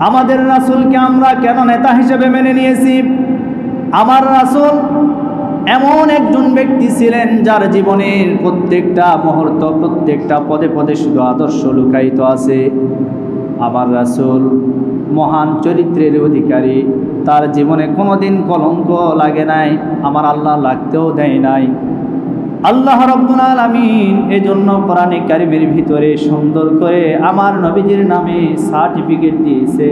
আমাদের রাসূলকে আমরা কেন নেতা হিসেবে মেনে নিয়েছি? আমার রাসূল এমন একজন ব্যক্তি ছিলেন যার জীবনের প্রত্যেকটা মুহূর্ত, প্রত্যেকটা পদে পদে শুধু আদর্শ লুকায়িত আছে। আমার রাসূল মহান চরিত্রের অধিকারী। তার জীবনে কোনোদিন কলঙ্ক লাগে নাই, আমার আল্লাহ লাগতেও দেয় নাই। আল্লাহ রব্বুল আলামিন এজন্য কোরআনে কারিমের ভিতরে সুন্দর করে আমার নবীজির নামে সার্টিফিকেট দিয়েছে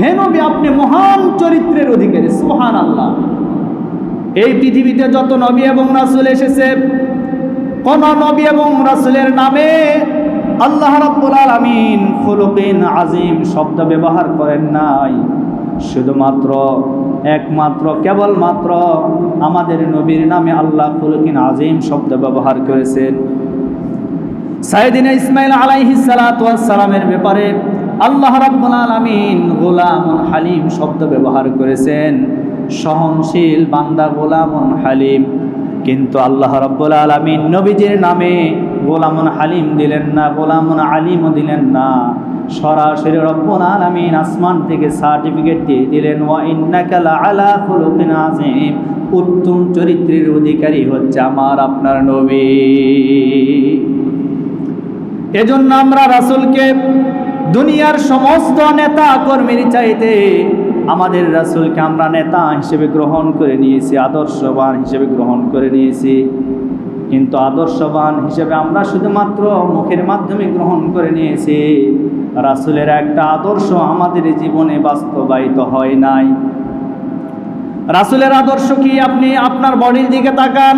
হে নবী, আপনি মহান চরিত্রের অধিকারী, সুবহানাল্লাহ। এই পৃথিবীতে যত নবী এবং রাসূল এসেছে, কোন নবী এবং রাসূলের নামে আল্লাহ রাব্বুল আলামিন খুলুকিন আজিম শব্দ ব্যবহার করেন নাই। শুধুমাত্র, একমাত্র, কেবলমাত্র আমাদের নবীর নামে আল্লাহ খুলুকিন আজিম শব্দ ব্যবহার করেছেন। সাইদিন ইসমাইল আলাইহি সালামের ব্যাপারে আল্লাহ রাব্বুল আলামিন গোলামুন হালিম শব্দ ব্যবহার করেছেন। সহনশীল বান্দা গোলামুন হালিম। কিন্তু আল্লাহ রাব্বুল আলামিন নবীজির নামে গোলামুন হালিম দিলেন না, গোলামুন আলিমও দিলেন না। সরাসরি রব্বুল আলামিন আসমান থেকে সার্টিফিকেট দিয়ে দিলেন, ওয়া ইন্নাকা লাআলা খুলুকিন আযীম। উত্তম চরিত্রের অধিকারী হচ্ছে আমার আপনার নবী। এজন্য আমরা রাসূলকে দুনিয়ার সমস্ত নেতা কর্মীর চাইতে আমাদের রাসূলকে আমরা নেতা হিসেবে গ্রহণ করে নিয়েছি, আদর্শবান হিসেবে গ্রহণ করে নিয়েছি। কিন্তু আদর্শবান হিসেবে আমরা শুধুমাত্র মুখের মাধ্যমে গ্রহণ করে নিয়েছি। রাসুলের একটা আদর্শ আমাদের জীবনে বাস্তবায়িত হয় নাই। রাসুলের আদর্শ কি? আপনি আপনার বডির দিকে তাকান,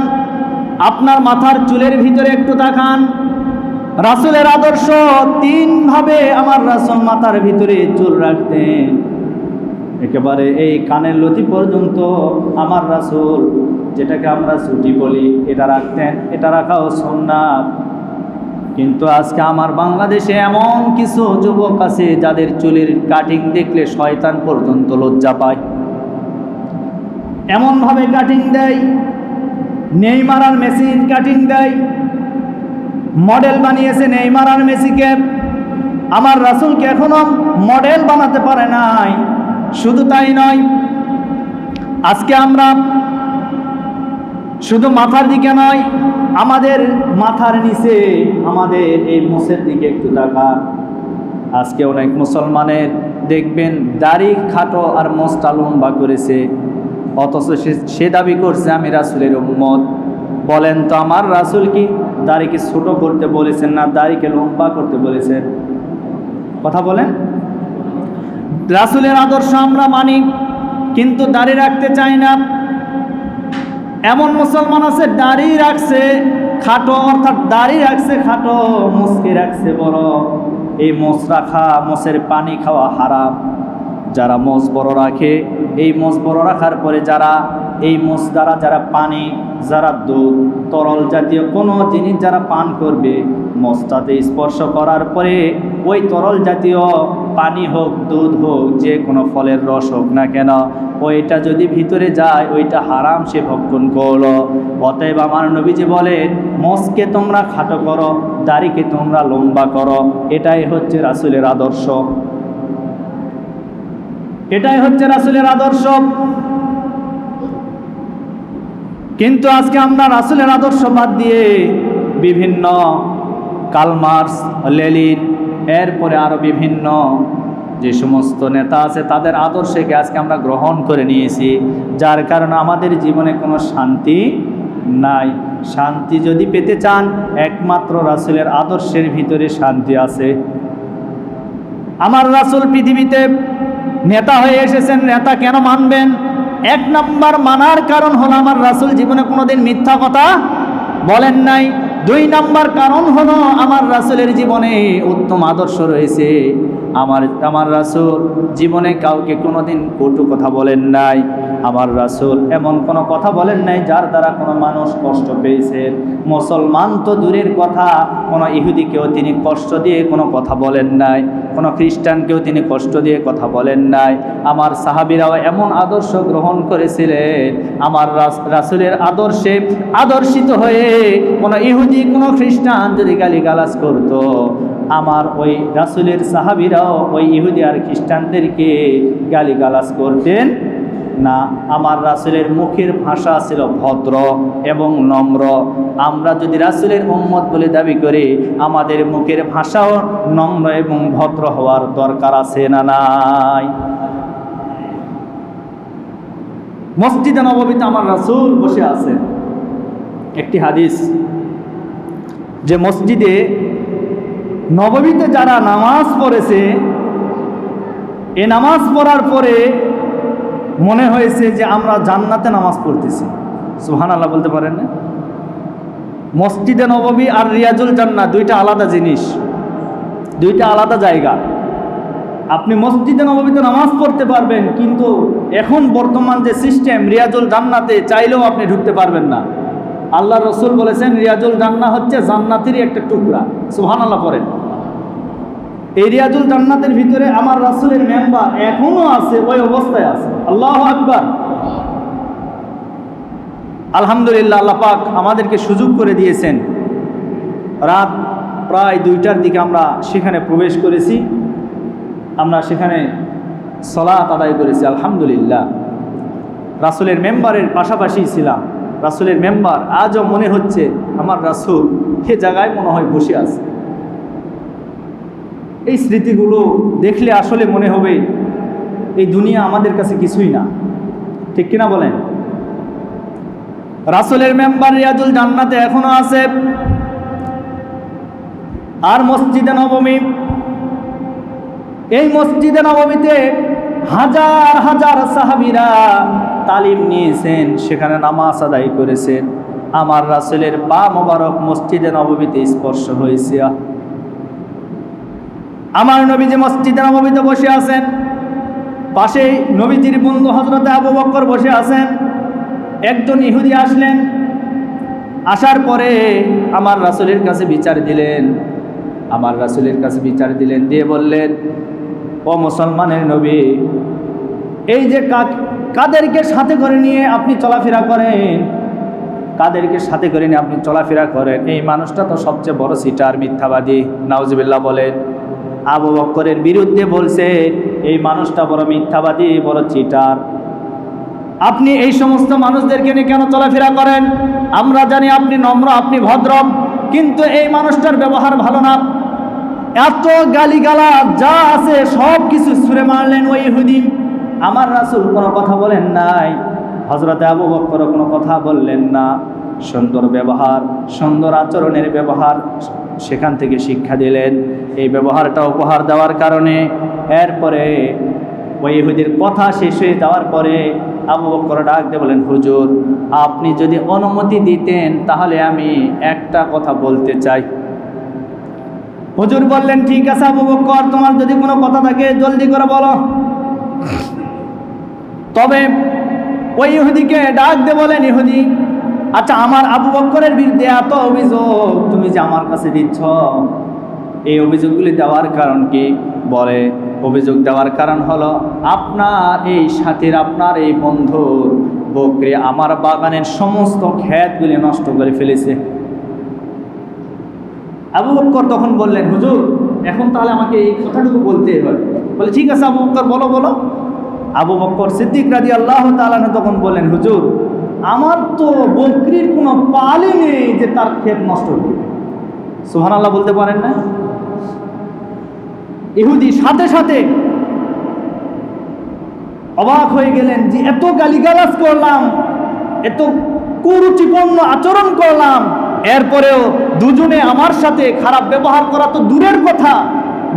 আপনার মাথার চুলের ভিতরে একটু তাকান। রাসুলের আদর্শ তিনভাবে আমার রাসুল মাথার ভিতরে চুল রাখতেন। একেবারে এই কানের লতি পর্যন্ত আমার রাসূল যেটাকে আমরা ছুটি বলি, এটা রাখতেন, এটা রাখাও সুন্নাত। কিন্তু আজকে আমার বাংলাদেশে এমন কিছু যুবক আছে, যাদের চুলের কাটিং দেখলে শয়তান পর্যন্ত লজ্জা পায়। এমনভাবে কাটিং দেয়, নেইমার আর মেসির কাটিং দেয়। মডেল বানিয়েছে নেইমার আর মেসিকে। আমার রাসুলকে এখনও মডেল বানাতে পারে নাই? শুধু তাই নয়, আজকে আমরা শুধু মাথার দিকে নয়, আমাদের মাথার নিচে, আমাদের এই মোষের দিকে একটু তাকান। আজকে অনেক মুসলমানের দেখবেন, দাড়ি, খাটো আর মোষটা লম্বা করেছে। অথচ সে দাবি করছে, আমি রাসুলের উম্মত। বলেন তো, আমার রাসুল কি দাড়িকে ছোট করতে বলেছেন না দাড়িকে লম্বা করতে বলেছেন? কথা বলেন। রাসুলের আদর্শ আমরা মানি, কিন্তু দাড়ি রাখতে চাই না। এমন মুসলমান আছে, দাড়ি রাখছে, খাটো, অর্থাৎ দাড়ি রাখছে, খাটো, মুসকি রাখছে, বড়। এই মোষ রাখা, মোষের পানি খাওয়া হারাম। যারা মোষ বড় রাখে, এই মোষ বড় রাখার পরে যারা, এই মোষ দ্বারা যারা পানি, যারা দুধ, তরল জাতীয় কোনো জিনিস যারা পান করবে মোষটাতে স্পর্শ করার পরে ওই তরল জাতীয় পানি হোক, দুধ হোক, যে কোনো ফলের রস হোক না কেন, ওইটা যদি ভিতরে যায়, ওইটা হারাম সে ভক্ষণ করল। অতএব আমার নবীজি বলেন মোষকে তোমরা খাটো করো, দাড়িকে তোমরা লম্বা করো। এটাই হচ্ছে রাসুলের আদর্শ। এটাই হচ্ছে রাসুলের আদর্শ। কিন্তু আজকে আমরা রাসুলের আদর্শ বাদ দিয়ে বিভিন্ন কালমার্স লেলিন, এরপরে আরও বিভিন্ন যে সমস্ত নেতা আছে তাদের আদর্শকে আজকে আমরা গ্রহণ করে নিয়েছি, যার কারণে আমাদের জীবনে কোনো শান্তি নাই। শান্তি যদি পেতে চান, একমাত্র রাসুলের আদর্শের ভিতরে শান্তি আছে। আমার রাসুল পৃথিবীতে নেতা হয়ে এসেছেন, নেতা কেন মানবেন? এক নাম্বার মানার কারণ হলো আমার রাসুল জীবনে কোনোদিন মিথ্যা কথা বলেন নাই। দুই নাম্বার কারণ হলো আমার রাসুলের জীবনে উত্তম আদর্শ রয়েছে। আমার আমার রাসুল জীবনে কাউকে কোনোদিন কটু কথা বলেন নাই। আমার রাসূল এমন কোনো কথা বলেন নাই যার দ্বারা কোনো মানুষ কষ্ট পেয়েছেন মুসলমান তো দূরের কথা, কোনো ইহুদিকেও তিনি কষ্ট দিয়ে কোনো কথা বলেন নাই, কোনো খ্রিস্টানকেও তিনি কষ্ট দিয়ে কথা বলেন নাই। আমার সাহাবিরাও এমন আদর্শ গ্রহণ করেছিলেন আমার রাসুলের আদর্শে আদর্শিত হয়ে কোনো ইহুদি, কোনো খ্রিস্টান যদি গালিগালাজ করতো, আমার ওই রাসূলের সাহাবিরাও ওই ইহুদি আর খ্রিস্টানদেরকে গালিগালাজ করতেন না, আমার রাসূলের মুখের ভাষা ছিল ভদ্র এবং নম্র। আমরা যদি রাসূলের উম্মত বলে দাবি করি, আমাদের মুখের ভাষাও নম্র এবং ভদ্র হওয়ার দরকার আছে না নাই? মসজিদে নববীতে আমার রাসুল বসে আছেন। একটি হাদিস, যে মসজিদে নবমীতে যারা নামাজ পড়েছে, এ নামাজ পড়ার পরে মনে হয়েছে যে আমরা জান্নাতে নামাজ পড়তেছি। সুহান আল্লাহ বলতে পারেন না? মসজিদে নববী আর রিয়াজুল জান্নাত দুইটা আলাদা জিনিস, দুইটা আলাদা জায়গা। আপনি মসজিদে নববীতে নামাজ পড়তে পারবেন, কিন্তু এখন বর্তমান যে সিস্টেম রিয়াজুল জান্নাতে চাইলেও আপনি ঢুকতে পারবেন না। আল্লাহ রসুল বলেছেন, রিয়াজুল জান্না হচ্ছে জান্নাতেরই একটা টুকরা। সুহান আল্লাহ পড়েন। এই রিয়াজুল জান্নাতের ভিতরে আমার রাসুলের মেম্বার এখনও আছে, ওই অবস্থায় আছে। আল্লাহ আকবার। আলহামদুলিল্লাহ আল্লাহ পাক আমাদেরকে সুযোগ করে দিয়েছেন। রাত প্রায় দুইটার দিকে আমরা সেখানে প্রবেশ করেছি। আমরা সেখানে সলাত আদায় করেছি, আলহামদুলিল্লাহ। রাসুলের মেম্বারের পাশাপাশি ছিলাম। রাসুলের মেম্বার আজও মনে হচ্ছে আমার রাসুল সে জায়গায় মনে হয় বসে আছে। এই স্মৃতিগুলো দেখলে আসলে মনে হবে এই দুনিয়া আমাদের কাছে কিছুই না। ঠিক কিনা বলেন? রাসুলের মেম্বার রিয়াজুল জান্নাতে এখনও আছে। আর মসজিদে নবমী। এই মসজিদে নবমীতে হাজার হাজার সাহাবিরা তালিম নিয়েছেন, সেখানে নামাজ আদায় করেছেন। আমার রাসুলের পা মোবারক মসজিদে নবমীতে স্পর্শ হয়েছে। আমার নবী যে মসজিদে নবমীতে বসে আছেন পাশেই নবীজির বন্ধু হজরতে আবু বক্কর বসে আছেন। একজন ইহুদি আসলেন। আসার পরে আমার রাসুলের কাছে বিচার দিলেন। আমার রাসুলের কাছে বিচার দিলেন, দিয়ে বললেন, ও মুসলমানের নবী, এই যে কাদেরকে সাথে করে নিয়ে আপনি চলাফেরা করেন, কাদেরকে সাথে করে নিয়ে আপনি চলাফেরা করেন, এই মানুষটা তো সবচেয়ে বড় সিটার, মিথ্যাবাদী, নাউজিবিল্লাহ বলেন। আবু বক্করের বিরুদ্ধে বলছে, এই মানুষটা বড় মিথ্যাবাদী, বড় চিটার। আপনি এই সমস্ত মানুষদেরকে নিয়ে কেন চলাফেরা করেন? আমরা জানি আপনি নম্র, আপনি ভদ্র কিন্তু এই মানুষটার ব্যবহার ভালো না। এত গালিগালা যা আছে সব কিছু ছুঁড়ে মারলেন ওই হুদিন আমার রাসুল কোনো কথা বলেন নাই। হজরতে আবু বক্কর কোনো কথা বললেন না। সুন্দর ব্যবহার, সুন্দর আচরণের ব্যবহার সেখান থেকে শিক্ষা দিলেন। এই ব্যবহারটা উপহার দেওয়ার কারণে এরপরে ওই ইহুদির কথা শেষ হয়ে যাওয়ার পরে আবু বক্কর ডাক দিয়ে বলেন, হুজুর, আপনি যদি অনুমতি দিতেন তাহলে আমি একটা কথা বলতে চাই। হুজুর বললেন, ঠিক আছে আবু বক্কর তোমার যদি কোনো কথা থাকে জলদি করে বলো। তবে ওই ইহুদিকে ডাক দিয়ে বলেন, ইহুদি আচ্ছা আমার আবু বক্করের বিরুদ্ধে এত অভিযোগ, তুমি যে আমার কাছে দিচ্ছ, এই অভিযোগগুলি দেওয়ার কারণ কি? বলে, অভিযোগ দেওয়ার কারণ হলো, আপনার এই সাথীর, আপনার এই বন্ধুর বকরি আমার বাগানের সমস্ত ক্ষেতগুলি নষ্ট করে ফেলেছে। আবু বক্কর তখন বললেন, হুজুর, এখন তাহলে আমাকে এই কথাটুকু বলতে হবে। বলে, ঠিক আছে আবু বক্কর, বলো বলো। আবু বক্কর সিদ্দিক রাজি আল্লাহ তালানো তখন বললেন, হুজুর আমার তো বকরির কোনো পালই নেই যে তার ক্ষেত নষ্ট করবে সুহান আল্লাহ বলতে পারেন না? ইহুদি সাথে সাথে অবাক হয়ে গেলেন যে এত গালিগালাজ করলাম, এত কুরুচিপূর্ণ আচরণ করলাম, এরপরেও দুজনে আমার সাথে খারাপ ব্যবহার করা তো দূরের কথা।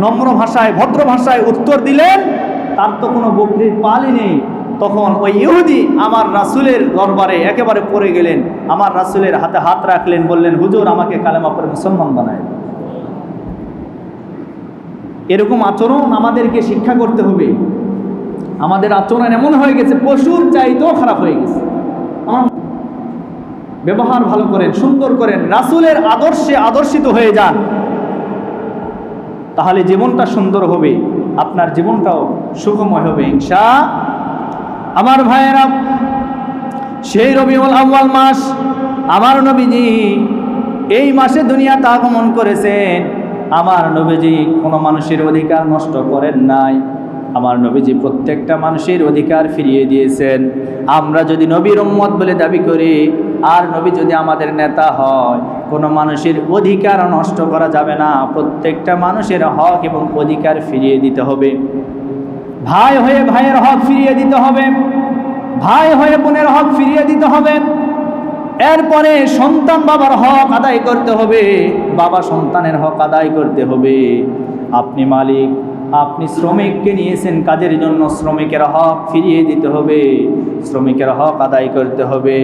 নম্র ভাষায়, ভদ্র ভাষায় উত্তর দিলেন, তার তো কোনো বকরির পালই নেই। তখন ওই ইহুদি আমার রাসুলের দরবারে একেবারে পড়ে গেলেন, আমার রাসুলের হাতে হাত রাখলেন, বললেন, হুজুর, আমাকে কালেমা পরে মুসলমান বানায় এরকম আচরণ আমাদেরকে শিক্ষা করতে হবে। আমাদের আচরণ এমন হয়ে গেছে, পশুর চাইতেও খারাপ হয়ে গেছে। ব্যবহার ভালো করেন, সুন্দর করেন, রাসূলের আদর্শে আদর্শিত হয়ে যান। তাহলে জীবনটা সুন্দর হবে, আপনার জীবনটাও সুখময় হবে, ইনশা আমার ভাইয়েরা, সেই রবিউল আউয়াল মাস আমার নবীজি এই মাসে দুনিয়াতে আগমন করেছেন। আমার নবীজি কোনো মানুষের অধিকার নষ্ট করেন নাই। আমার নবীজি প্রত্যেকটা মানুষের অধিকার ফিরিয়ে দিয়েছেন। আমরা যদি নবীর উম্মত বলে দাবি করি, আর নবী যদি আমাদের নেতা হয়, কোনো মানুষের অধিকার নষ্ট করা যাবে না। প্রত্যেকটা মানুষের হক এবং অধিকার ফিরিয়ে দিতে হবে। ভাই হয়ে ভাইয়ের হক ফিরিয়ে দিতে হবে। ভাই হয়ে বোনের হক ফিরিয়ে দিতে হবে। এরপরে সন্তান বাবার হক আদায় করতে হবে। বাবা সন্তানের হক আদায় করতে হবে। আপনি মালিক আপনি শ্রমিককে নিয়েছেন কাজের জন্য, শ্রমিকের হক ফিরিয়ে দিতে হবে, শ্রমিকের হক আদায় করতে হবে।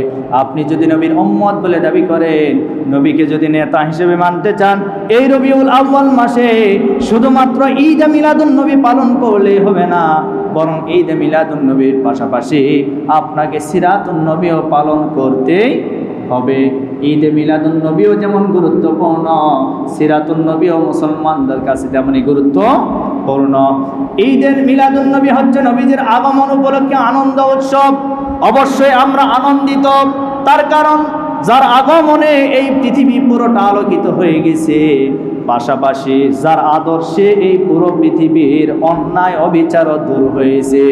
আপনি যদি নবীর উম্মত বলে দাবি করেন, নবীকে যদি নেতা হিসেবে মানতে চান, এই রবিউল আউ্বাল মাসে শুধুমাত্র ঈদ মিলাদুন নবী পালন করলেই হবে না, বরং ঈদ মিলাদুন নবীর পাশাপাশি আপনাকে সিরাতুন নবীও পালন করতেই হবে। ঈদে মিলাদুন নবীও যেমন গুরুত্বপূর্ণ, সিরাতুন নবীও মুসলমানদের কাছে তেমনই গুরুত্বপূর্ণ। ঈদের মিলাদুন নবী হচ্ছে নবীদের আগমন উপলক্ষে আনন্দ উৎসব। অবশ্যই আমরা আনন্দিত। তার কারণ, যার আগমনে এই পৃথিবী পুরোটা আলোকিত হয়ে গেছে। পাশাপাশি যার আদর্শে এই পুরো পৃথিবীর অন্যায় অবিচারও দূর হয়েছে।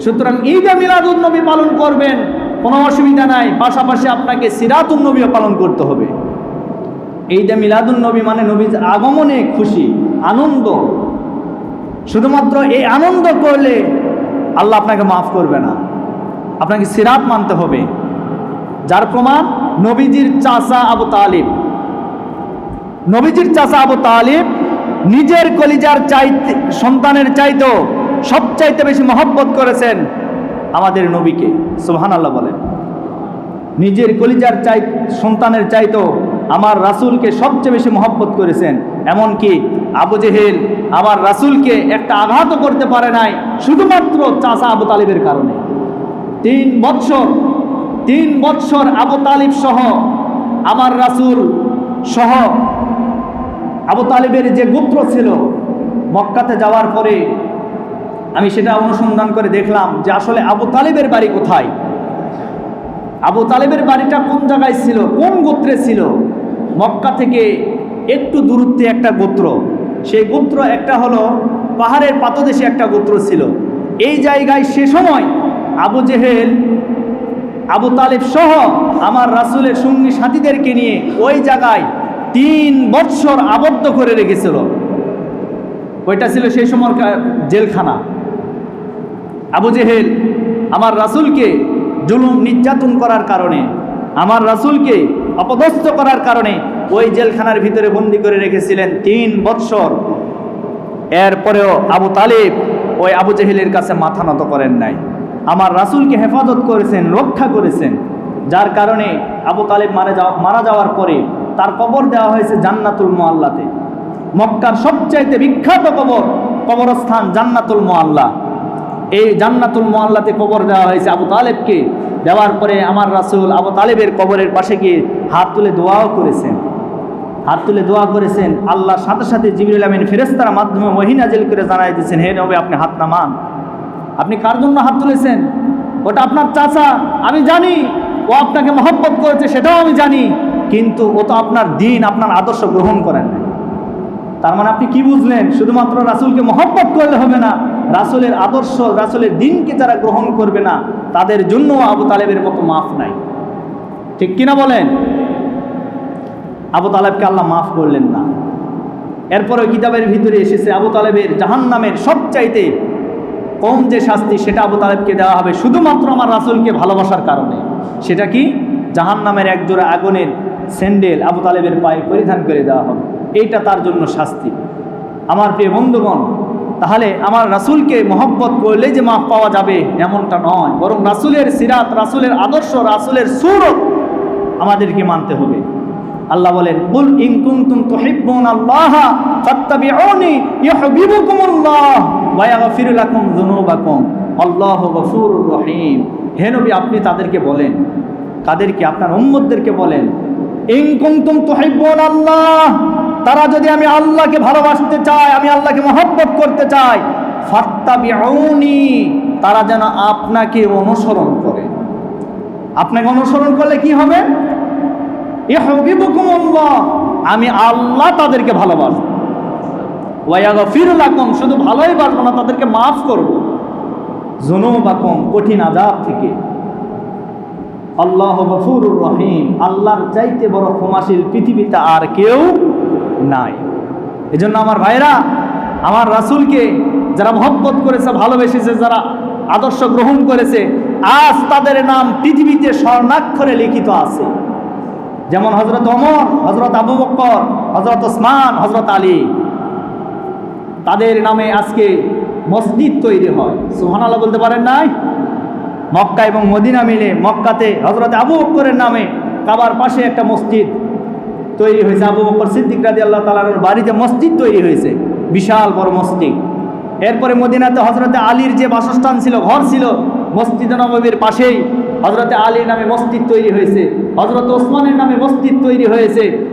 সুতরাং ঈদে মিলাদুন নবী পালন করবেন। কোনো অসুবিধা নাই, পাশাপাশি আপনাকে সিরাতুন নবীও পালন করতে হবে। ঈদে মিলাদুন নবী মানে নবীর আগমনে খুশি, আনন্দ। শুধুমাত্র এই আনন্দ করলে আল্লাহ আপনাকে মাফ করবে না। আপনাকে সিরাত মানতে হবে। যার প্রমাণ? নবীজির চাচা আবু তালিব। নবীজির চাচা আবু তালিব নিজের কলিজার চাইতে, সন্তানের চাইতেও সবচাইতে বেশি মহব্বত করেছেন আমাদের নবীকে সুবহান আল্লাহ বলেন। নিজের কলিজার চাই, সন্তানের চাইতো আমার রাসূলকে সবচেয়ে বেশি মহব্বত করেছেন। এমনকি আবু জেহেল আমার রাসূলকে একটা আঘাতও করতে পারে নাই, শুধুমাত্র চাচা আবু তালিবের কারণে। তিন বৎসর তিন বৎসর আবু তালিব সহ আমার রাসূল সহ আবু তালিবের যে গোত্র ছিল, মক্কাতে যাওয়ার পরে আমি সেটা অনুসন্ধান করে দেখলাম যে আসলে আবু তালেবের বাড়ি কোথায়? আবু তালেবের বাড়িটা কোন জায়গায় ছিল? কোন গোত্রে ছিল? মক্কা থেকে একটু দূরত্বে একটা গোত্র। সেই গোত্র একটা হলো পাহাড়ের পাতদেশে একটা গোত্র ছিল। এই জায়গায় সে সময় আবু জেহেল, আবু তালেব সহ আমার রাসূলের সঙ্গী সাথীদেরকে নিয়ে ওই জায়গায় তিন বৎসর আবদ্ধ করে রেখেছিল। ওইটা ছিল সেই সময়কার জেলখানা। আবু জেহেল, আমার রাসূলকে জুলুম, নির্যাতন করার কারণে, আমার রাসূলকে অপদস্থ করার কারণে ওই জেলখানার ভিতরে বন্দি করে রেখেছিলেন তিন বৎসর। এরপরেও আবু তালিব ওই আবু জেহেলের কাছে মাথা নত করেন নাই। আমার রাসূলকে হেফাজত করেছেন, রক্ষা করেছেন। যার কারণে আবু তালিব মারা যাওয়া, মারা যাওয়ার পরে তার কবর দেওয়া হয়েছে জান্নাতুল মোয়াল্লাতে মক্কার সবচাইতে বিখ্যাত কবর, কবরস্থান জান্নাতুল মোয়াল্লা এই জান্নাতুল মোয়াল্লাতে কবর দেওয়া হয়েছে আবু তালেবকে। দেওয়ার পরে আমার রাসূল আবু তালেবের কবরের পাশে গিয়ে হাত তুলে দোয়াও করেছেন। হাত তুলে দোয়া করেছেন। আল্লাহর সাথে সাথে জিবরুল আমিন ফেরেস্তার মাধ্যমে ওহিনাজেল করে জানাই দিয়েছেন, হে নবে, আপনি হাত নামান। আপনি কার জন্য হাত তুলেছেন? ওটা আপনার চাচা, আমি জানি। ও আপনাকে মহব্বত করেছে, সেটাও আমি জানি। কিন্তু ও তো আপনার দিন, আপনার আদর্শ গ্রহণ করেন তার মানে আপনি কি বুঝলেন? শুধুমাত্র রাসূলকে মহব্বত করলে হবে না। রাসূলের আদর্শ, রাসুলের দিনকে যারা গ্রহণ করবে না, তাদের জন্য আবু তালেবের মতো মাফ নাই। ঠিক কিনা বলেন? আবু তালেবকে আল্লাহ মাফ করলেন না। এরপরে কিতাবের ভিতরে এসেছে, আবু তালেবের জাহান নামের সবচাইতে কম যে শাস্তি, সেটা আবু তালেবকে দেওয়া হবে শুধুমাত্র আমার রাসুলকে ভালোবাসার কারণে। সেটা কি? জাহান নামের একজোড়া আগুনের স্যান্ডেল আবু তালেবের পায়ে পরিধান করে দেওয়া হবে। এইটা তার জন্য শাস্তি। আমার প্রিয় বন্ধুগণ তাহলে আমার রাসূলকে মহব্বত করলে যে মাফ পাওয়া যাবে, এমনটা নয়। বরং রাসূলের সিরাত, রাসুলের আদর্শ, রাসূলের সুরত আমাদেরকে মানতে হবে। আল্লাহ বলেন, কুল ইন কুনতুম তুহিব্বুন আল্লাহ ফাত্তাবিউনি ইউহিব্বুকুমুল্লাহ ওয়াগফিরু লাকুম যুনুবাকুম। আল্লাহু গফুরুর রহিম। হে নবী, আপনি তাদেরকে বলেন, তাদেরকে আপনার উম্মতদেরকে বলেন, ইন কুনতুম তুহিব্বুন আল্লাহ তারা যদি আমি আল্লাহকে ভালোবাসতে চায়, আমি আল্লাহকে মহব্বত করতে চাই, ফাত্তাবিউনি, তারা যেন আপনাকে অনুসরণ করে। আপনাকে অনুসরণ করলে কি হবে? ইহবিবুকুমুল্লাহ আমি আল্লাহ তাদেরকে ভালোবাসবো। ওয়াগফিরুল লাকুম, শুধু ভালোই বাসবো না, তাদেরকে মাফ করব। জুনুবাকুম কঠিন আযাব থেকে। আল্লাহ গফুরুর রহিম, আল্লাহর চাইতে বড় ক্ষমাশীল পৃথিবীতে আর কেউ নাই। এজন্য আমার ভাইরা আমার রাসূলকে যারা মহব্বত করেছে, ভালোবেসেছে, যারা আদর্শ গ্রহণ করেছে, আজ তাদের নাম পৃথিবীতে স্বর্ণাক্ষরে লিখিত আছে। যেমন হজরত ওমর হজরত আবু বক্কর হজরত ওসমান হজরত আলী। তাদের নামে আজকে মসজিদ তৈরি হয়। সুহান আল্লাহ বলতে পারেন নাই? মক্কা এবং মদিনা মিলে মক্কাতে হজরত আবু বক্করের নামে কাবার পাশে একটা মসজিদ তৈরি হয়েছে আবু বক্কর সিদ্দিক রাজি আল্লাহ তালার বাড়িতে মসজিদ তৈরি হয়েছে। বিশাল বড় মসজিদ। এরপরে মদিনাতে হজরতে আলীর যে বাসস্থান ছিল, ঘর ছিল, মসজিদ নবীর পাশেই হজরতে আলীর নামে মসজিদ তৈরি হয়েছে হজরত ওসমানের নামে মসজিদ তৈরি হয়েছে।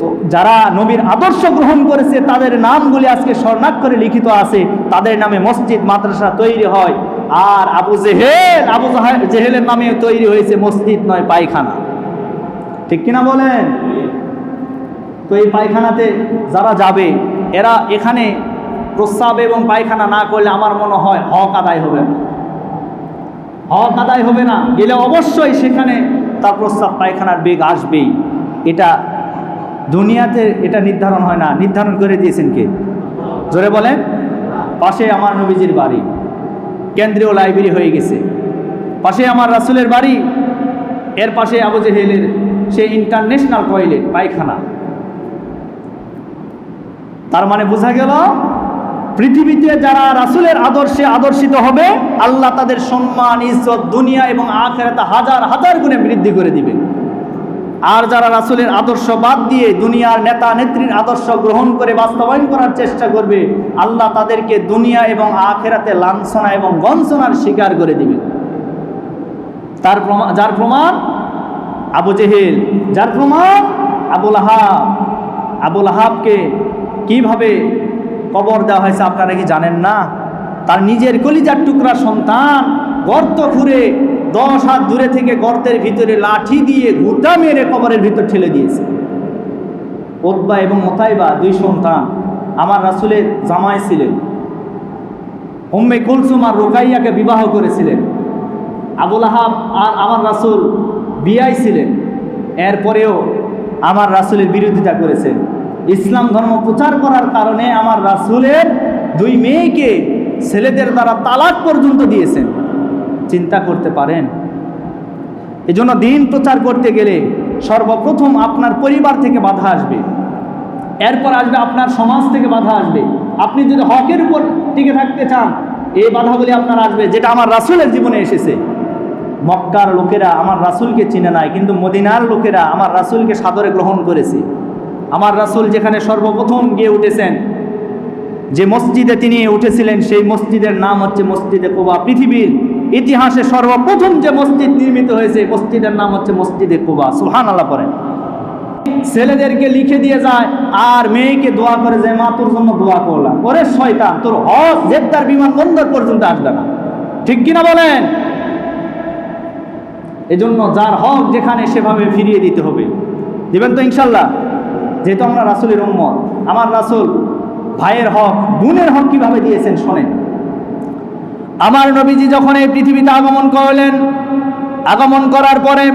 তো যারা নবীর আদর্শ গ্রহণ করেছে, তাদের নামগুলি আজকে স্বর্ণাক্ষরে লিখিত আছে। তাদের নামে মসজিদ, মাদ্রাসা তৈরি হয়। আর আবু জেহেল, আবু জাহে- জেহেলের নামে তৈরি হয়েছে মসজিদ নয়, পায়খানা। ঠিক কিনা বলেন? তো এই পায়খানাতে যারা যাবে, এরা এখানে প্রস্রাব এবং পায়খানা না করলে আমার মনে হয় হক আদায় হবে না। হক আদায় হবে না, গেলে অবশ্যই সেখানে তার প্রস্রাব পায়খানার বেগ আসবেই। এটা দুনিয়াতে এটা নির্ধারণ হয় না, নির্ধারণ করে দিয়েছেন কে? জোরে বলেন, পাশে আমার নবীজির বাড়ি, কেন্দ্রীয় লাইব্রেরি হয়ে গেছে। পাশে আমার রাসুলের বাড়ি, এর পাশে আবু জেহেলের সে ইন্টারন্যাশনাল টয়লেট, পায়খানা। তার মানে বোঝা গেল, পৃথিবীতে যারা রাসুলের আদর্শে আদর্শিত হবে, আল্লাহ তাদের সম্মান, ইজ্জত, দুনিয়া এবং আখেরাতে হাজার হাজার গুণে বৃদ্ধি করে দিবে। আর যারা রাসুলের আদর্শ বাদ দিয়ে দুনিয়ার নেতা, নেত্রীর আদর্শ গ্রহণ করে বাস্তবায়ন করার চেষ্টা করবে, আল্লাহ তাদেরকে দুনিয়া এবং আখেরাতে লাঞ্ছনা এবং গঞ্চনার শিকার করে দিবে। তার প্রমাণ যার প্রমাণ? আবু জেহেল। যার প্রমাণ? আবুল আহাব। আবুল আহাবকে কীভাবে কবর দেওয়া হয়েছে আপনারা কি জানেন না? তার নিজের কলিজার টুকরা সন্তান গর্ত খুঁড়ে দশ হাত দূরে থেকে গর্তের ভিতরে লাঠি দিয়ে ঘুটা মেরে কবরের ভিতর ঠেলে দিয়েছে। ওতবা এবং মোতাইবা দুই সন্তান আমার রাসুলের জামাই ছিলেন। উম্মে কুলসুম আর রোকাইয়াকে বিবাহ করেছিলেন। আবুল আহাব আর আমার রাসুল বিয়াই ছিলেন। এরপরেও আমার রাসুলের বিরোধিতা করেছেন। ইসলাম ধর্ম প্রচার করার কারণে আমার রাসুলের দুই মেয়েকে ছেলেদের দ্বারা তালাক পর্যন্ত দিয়েছেন। চিন্তা করতে পারেন। এজন্য দিন প্রচার করতে গেলে সর্বপ্রথম আপনার পরিবার থেকে বাধা আসবে। এরপর আসবে আপনার সমাজ থেকে বাধা আসবে। আপনি যদি হকের উপর টিকে থাকতে চান, এই বাধাগুলি আপনার আসবে, যেটা আমার রাসুলের জীবনে এসেছে। মক্কার লোকেরা আমার রাসুলকে চিনে নাই, কিন্তু মদিনার লোকেরা আমার রাসুলকে সাদরে গ্রহণ করেছে। আমার রাসুল যেখানে সর্বপ্রথম গিয়ে উঠেছেন, যে মসজিদে তিনি উঠেছিলেন, সেই মসজিদের নাম হচ্ছে মসজিদে কোবা। পৃথিবীর ইতিহাসে সর্বপ্রথম যে মসজিদ নির্মিত হয়েছে মসজিদের নাম হচ্ছে মসজিদে কোবা। সুহান আল্লাহ পরে ছেলেদেরকে লিখে দিয়ে যায়, আর মেয়েকে দোয়া করে যে, মা, তোর জন্য দোয়া করলাম। ওরে শয়তান, তোর হজ, জেদ্দার বিমানবন্দর পর্যন্ত আসবে না। ঠিক কিনা বলেন? এজন্য যার হক যেখানে সেভাবে ফিরিয়ে দিতে হবে। দিবেন তো ইনশাল্লাহ? যেহেতু আমরা রাসুলের উম্মত, আমার রাসুল ভাইয়ের হক, বোনের হক কীভাবে দিয়েছেন শোনেন। আমার নবীজি যখন এই পৃথিবীতে আগমন করলেন, আগমন করার পরে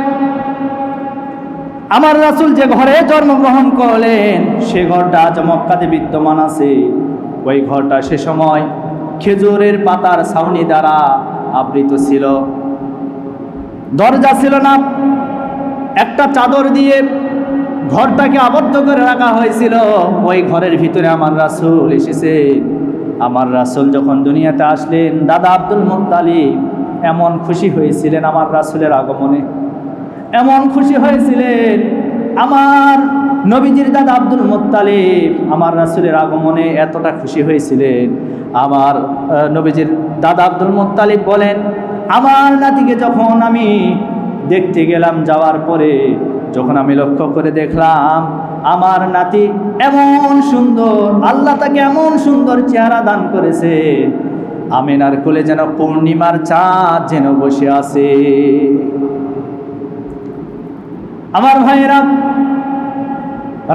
আমার রাসুল যে ঘরে জন্মগ্রহণ করলেন, সে ঘরটা আজ মক্কাতে বিদ্যমান আছে। ওই ঘরটা সে সময় খেজুরের পাতার ছাউনি দ্বারা আবৃত ছিল। দরজা ছিল না, একটা চাদর দিয়ে ঘরটাকে আবদ্ধ করে রাখা হয়েছিল। ওই ঘরের ভিতরে আমার রাসুল এসেছে। আমার রাসুল যখন দুনিয়াতে আসলেন, দাদা আব্দুল মুত্তালিব এমন খুশি হয়েছিলেন আমার রাসুলের আগমনে। এমন খুশি হয়েছিলেন আমার নবীজির দাদা আব্দুল মোত্তালিব আমার রাসুলের আগমনে এতটা খুশি হয়েছিলেন। আমার নবীজির দাদা আব্দুল মোত্তালিব বলেন, আমার নাতিকে যখন আমি দেখতে গেলাম, যাওয়ার পরে যখন আমি লক্ষ্য করে দেখলাম, আমার নাতি এমন সুন্দর, আল্লাহ তাকে এমন সুন্দর চেহারা দান করেছে। আমিনার কোলে যেন পূর্ণিমার চাঁদ যেন বসে আছে। আমার ভাইয়েরা,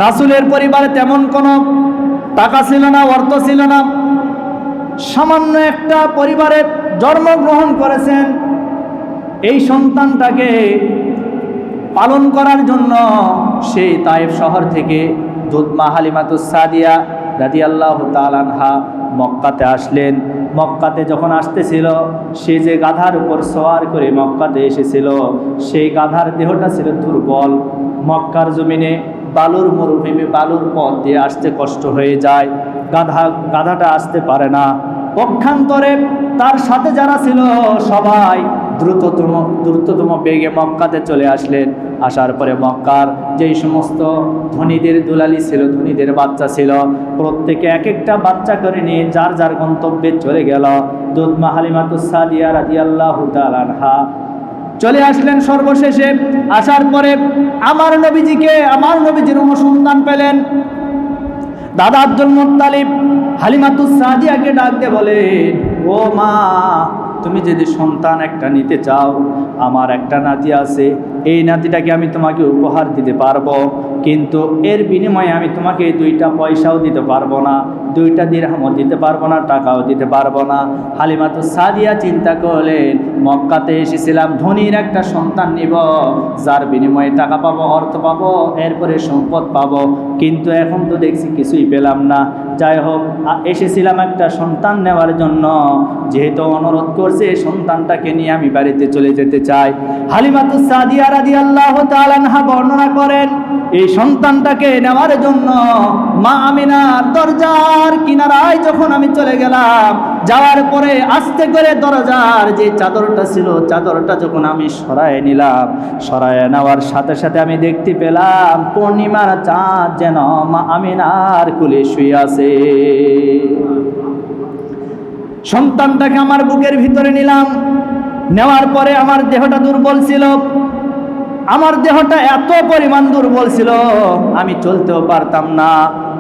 রাসুলের পরিবারে তেমন কোনো টাকা ছিল না, অর্থ ছিল না। সামান্য একটা পরিবারে জন্মগ্রহণ করেছেন এই সন্তানটাকে পালন করার জন্য সেই তায়েব শহর থেকে দুধমা হালিমাতুস সাদিয়া রাদি আল্লাহ তালানহা মক্কাতে আসলেন। মক্কাতে যখন আসতেছিল, সে যে গাধার উপর সওয়ার করে মক্কাতে এসেছিল, সেই গাধার দেহটা ছিল দুর্বল। মক্কার জমিনে বালুর মরুভূমি, বালুর পথ দিয়ে আসতে কষ্ট হয়ে যায়। গাধা, গাধাটা আসতে পারে না। পক্ষান্তরে তার সাথে যারা ছিল সবাই দ্রুততম দ্রুততম বেগে মক্কাতে চলে আসলেন। আসার পরে মক্কার যেই সমস্ত ধনীদের দুলালি ছিল, ধনীদের বাচ্চা ছিল, প্রত্যেকে এক একটা বাচ্চা করে নিয়ে যার যার গন্তব্যে চলে গেল। দুধ মাহালিমাতুস সাদিয়া রাদিয়াল্লাহু তাআলা আনহা চলে আসলেন সর্বশেষে। আসার পরে আমার নবীজিকে, আমার নবীজির অনুসন্ধান পেলেন। দাদা আব্দুল মুত্তালিব হালিমাতুস সাদিয়াকে ডাক দিয়ে বলে ও মা তুমি যদি সন্তান একটা নিতে চাও আমার একটা নাতি আছে, এই নাতিটাকে আমি তোমাকে উপহার দিতে পারব, কিন্তু এর বিনিময়ে আমি তোমাকে দুইটা পয়সাও দিতে পারব না, দুইটা দিরহামও দিতে পারব না, টাকাও দিতে পারব না। হালিমা তো সাদিয়া চিন্তা করলেন, মক্কাতে এসেছিলাম, ধনীর একটা সন্তান নিব, যার বিনিময়ে টাকা পাবো, অর্থ পাবো, এরপরে সম্পদ পাবো, কিন্তু এখন তো দেখছি কিছুই পেলাম না। যাই হোক এসেছিলাম একটা সন্তান নেওয়ার জন্য, যেহেতু অনুরোধ করছে সন্তানটাকে নিয়ে আমি বাড়িতে চলে যেতে চাই। হালিমাতু সাদিয়া রাদি আল্লাহ তালানহা বর্ণনা করেন, এই সন্তানটাকে নেওয়ার জন্য মা আমিনার দরজার কিনারায় যখন আমি চলে গেলাম, যাওয়ার পরে আস্তে করে দরজার যে চাদরটা ছিল, চাদরটা যখন আমি সরায় নিলাম, সরায় নেওয়ার সাথে সাথে আমি দেখতে পেলাম, পূর্ণিমার চাঁদ যেন মা আমিনার কুলে শুয়ে আছে। সন্তানটাকে আমার বুকের ভিতরে নিলাম নেওয়ার পরে আমার দেহটা দুর্বল ছিল। আমার দেহটা এত পরিমাণ দুর্বল ছিল, আমি চলতেও পারতাম না।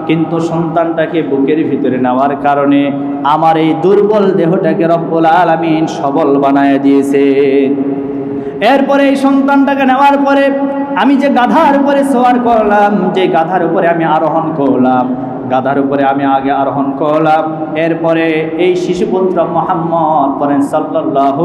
কিন্তু সন্তানটাকে বুকের ভিতরে নেওয়ার কারণে আমার এই দুর্বল দেহটাকে রব্বুল আলামিন সবল বানায় দিয়েছে। এরপরে এই সন্তানটাকে নেওয়ার পরে আমি যে গাধার উপরে সোয়ার করলাম, যে গাধার উপরে আমি আরোহণ করলাম গাধার উপরে আমি আগে আরোহণ করলাম। এরপরে এই শিশুপুত্র মোহাম্মদ করেন সাল্লাহ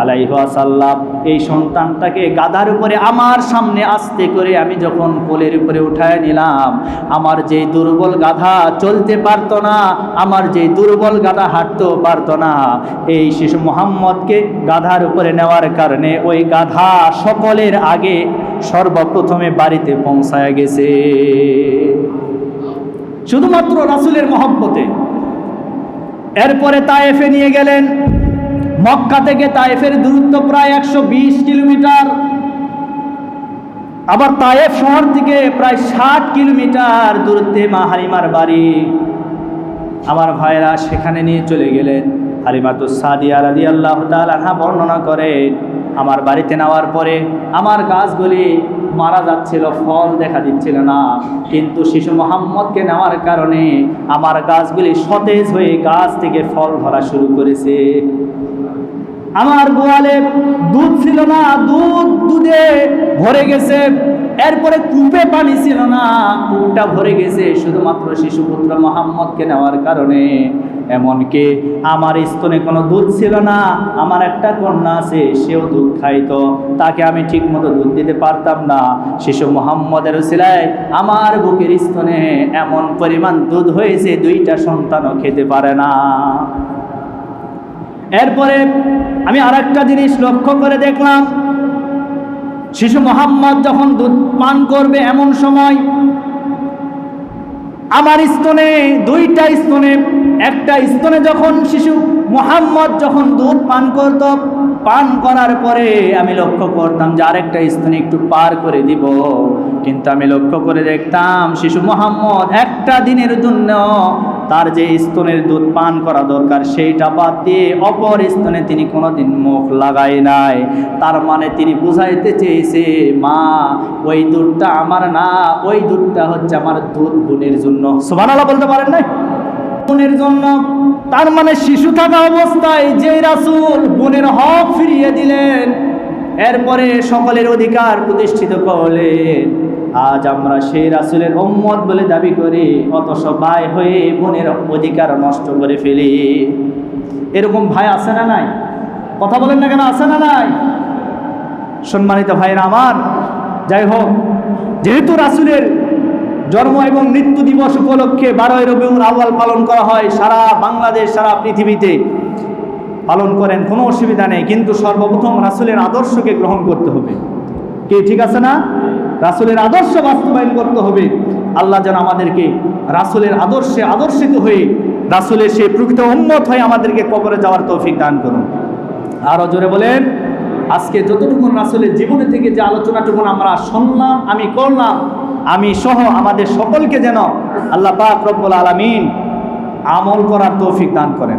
আলাইহাসাল্লাম এই সন্তানটাকে গাধার উপরে আমার সামনে আসতে করে আমি যখন কোলের উপরে উঠায় নিলাম, আমার যে দুর্বল গাধা চলতে পারতো না, আমার যে দুর্বল গাধা হাঁটতেও পারতো না, এই শিশু মোহাম্মদকে গাধার উপরে নেওয়ার কারণে ওই গাধা সকলের আগে সর্বপ্রথমে বাড়িতে পৌঁছায় গেছে। শুধুমাত্র রাসুলের মহব্বতে। এরপরে তায়েফে নিয়ে গেলেন। মক্কা থেকে তায়েফের দূরত্ব প্রায় একশো বিশ কিলোমিটার। আবার তায়েফ শহর থেকে প্রায় ষাট কিলোমিটার দূরত্বে মা হালিমার বাড়ি। আমার ভাইরা সেখানে নিয়ে চলে গেলেন। হালিমাতুস সাদিয়া রাদি আল্লাহ তালাহা বর্ণনা করেন আমার বাড়িতে নেওয়ার পরে আমার গাছগুলি মারা যাচ্ছিল, ফল দেখা দিচ্ছিল না। কিন্তু শিশু মোহাম্মদকে নেওয়ার কারণে আমার গাছগুলি সতেজ হয়ে গাছ থেকে ফল ধরা শুরু করেছে। আমার গোয়ালে দুধ ছিল না, দুধ দুধে ভরে গেছে। এরপরে কূপে পানি ছিল না, কূপটা ভরে গেছে। শুধুমাত্র শিশুপুত্র মোহাম্মদকে নেওয়ার কারণে এমনকি আমার স্তনে কোনো দুধ ছিল না, আমার একটা কন্যা আছে, সেও দুধ খাইতো। তাকে আমি ঠিকমতো দুধ দিতে পারতাম না। শিশু মোহাম্মদের সিলায় আমার বুকের স্তনে এমন পরিমাণ দুধ হয়েছে, দুইটা সন্তানও খেতে পারে না। এরপরে আমি আর জিনিস লক্ষ্য করে দেখলাম, শিশু মোহাম্মদ যখন দুধ পান করবে এমন সময়, আমার স্তনে, দুইটা স্তনে একটা স্তনে যখন শিশু মোহাম্মদ যখন দুধ পান করত, পান করার পরে আমি লক্ষ্য করতাম যে আরেকটা স্তনে একটু পার করে দিব। কিন্তু আমি লক্ষ্য করে দেখতাম শিশু মোহাম্মদ একটা দিনের জন্য তার যে স্তনের দুধ পান করা দরকার সেইটা বাদ দিয়ে অপর স্তনে তিনি কোনোদিন মুখ লাগায় নাই। তার মানে তিনি বুঝাইতে চেয়েছে, মা, ওই দুধটা আমার না, ওই দুধটা হচ্ছে আমার দুধ বোনের জন্য। সুবহানাল্লাহ বলতে পারেন নাই? বোনের জন্য, তার মানে শিশু থাকা অবস্থায় যে রাসূল বোনের হক ফিরিয়ে দিলেন, এরপরে সকলের অধিকার প্রতিষ্ঠিত করলেন। আজ আমরা সেই রাসূলের উম্মত বলে দাবি করি, অথচ ভাই হয়ে বোনের অধিকার নষ্ট করে ফেলি। এরকম ভাই আছে না নাই? কথা বলেন না কেন, আছে না নাই? সম্মানিত ভাইরা আমার, যাই হোক, যেহেতু রাসূলের জন্ম এবং মৃত্যু দিবস উপলক্ষে বারোই রবিউল আউয়াল পালন করা হয় সারা বাংলাদেশ, সারা পৃথিবীতে। পালন করেন, কোনো অসুবিধা নেই, কিন্তু সর্বপ্রথম রাসূলের আদর্শকে গ্রহণ করতে হবে। কে, ঠিক আছে না? রাসূলের আদর্শ বাস্তবায়ন করতে হবে। আল্লাহ যেন আমাদেরকে রাসুলের আদর্শে আদর্শিত হয়ে রাসূলের সেই প্রকৃত উন্মত হয়ে আমাদেরকে কবরে যাওয়ার তৌফিক দান করুন। আরও জোরে বলেন, আজকে যতটুকু রাসূলের জীবনে থেকে যে আলোচনাটুকু আমরা শুনলাম, আমি করলাম আমি সহ আমাদের সকলকে যেন আল্লাহ পাক রব্বুল আলমিন আমল করার তৌফিক দান করেন।